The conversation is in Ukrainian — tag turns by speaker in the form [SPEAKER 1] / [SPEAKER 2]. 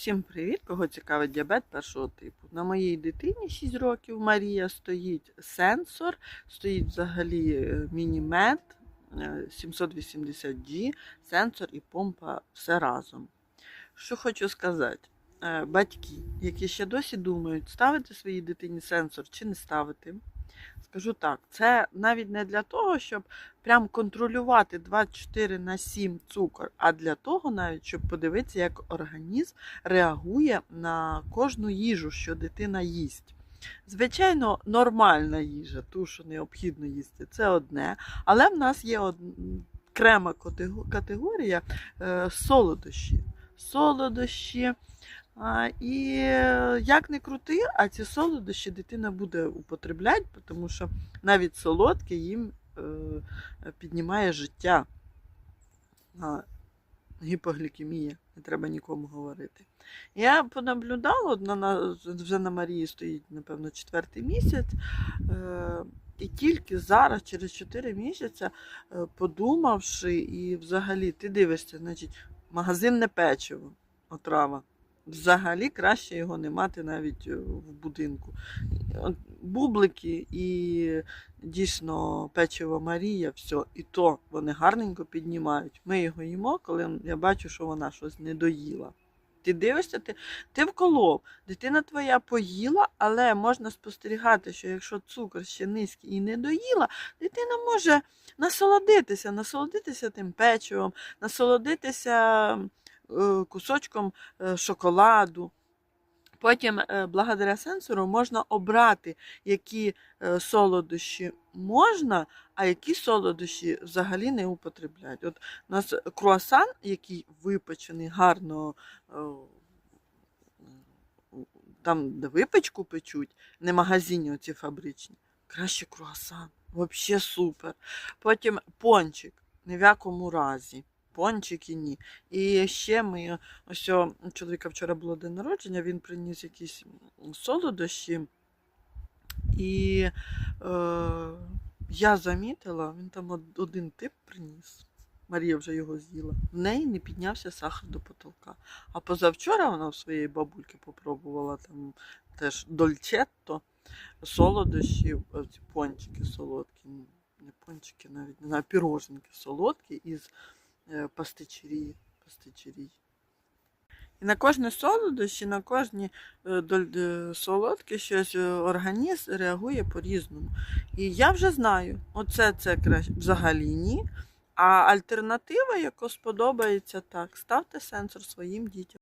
[SPEAKER 1] Всім привіт! Кого цікавить діабет першого типу. На моїй дитині 6 років Марія стоїть сенсор, стоїть взагалі е, мінімет е, 780G, сенсор і помпа все разом. Що хочу сказати, Е, батьки, які ще досі думають, ставити своїй дитині сенсор чи не ставити. Скажу так, це навіть не для того, щоб прям контролювати 24 на 7 цукор, а для того навіть, щоб подивитися, як організм реагує на кожну їжу, що дитина їсть. Звичайно, нормальна їжа, ту, що необхідно їсти, це одне. Але в нас є окрема категорія е, солодощі. Солодощі. А, і е, як не крути, а ці солодощі дитина буде употребляти, тому що навіть солодке їм е, піднімає життя. А, гіпоглікемія, не треба нікому говорити. Я понаблюдала, от на, на, вже на Марії стоїть, напевно, четвертий місяць. Е, і тільки зараз, через 4 місяці, е, подумавши, і взагалі ти дивишся, значить, магазинне печиво, отрава. Взагалі краще його не мати навіть е, в будинку. Бублики і дійсно печиво Марія, все, і то вони гарненько піднімають. Ми його їмо, коли я бачу, що вона щось не доїла. Ти дивишся, ти, ти вколов, дитина твоя поїла, але можна спостерігати, що якщо цукор ще низький і не доїла, дитина може насолодитися, насолодитися тим печивом, насолодитися е, кусочком е, шоколаду. Потім, е, благодаря сенсору, можна обрати, які е, солодощі можна, а які солодощі взагалі не употребляють. От у нас круасан, який випечений гарно, е, там, де випечку печуть, не магазині оці фабричні, краще круасан. Взагалі супер. Потім пончик, ні в якому разі. Пончики ні. І ще ми, ось у чоловіка вчора було день народження, він приніс якісь солодощі. І е, я замітила, він там один тип приніс. Марія вже його з'їла. В неї не піднявся сахар до потолка. А позавчора вона в своєї бабульки попробувала там теж дольчетто, солодощі, е, пончики солодкі, не пончики навіть, не знаю, піроженки солодкі із е, пастичерії. пастичерії. І на кожне солодощі, на кожні солодкі е, солодке щось е, організм реагує по-різному. І я вже знаю, оце це краще взагалі ні. А альтернатива, яка сподобається, так, ставте сенсор своїм дітям.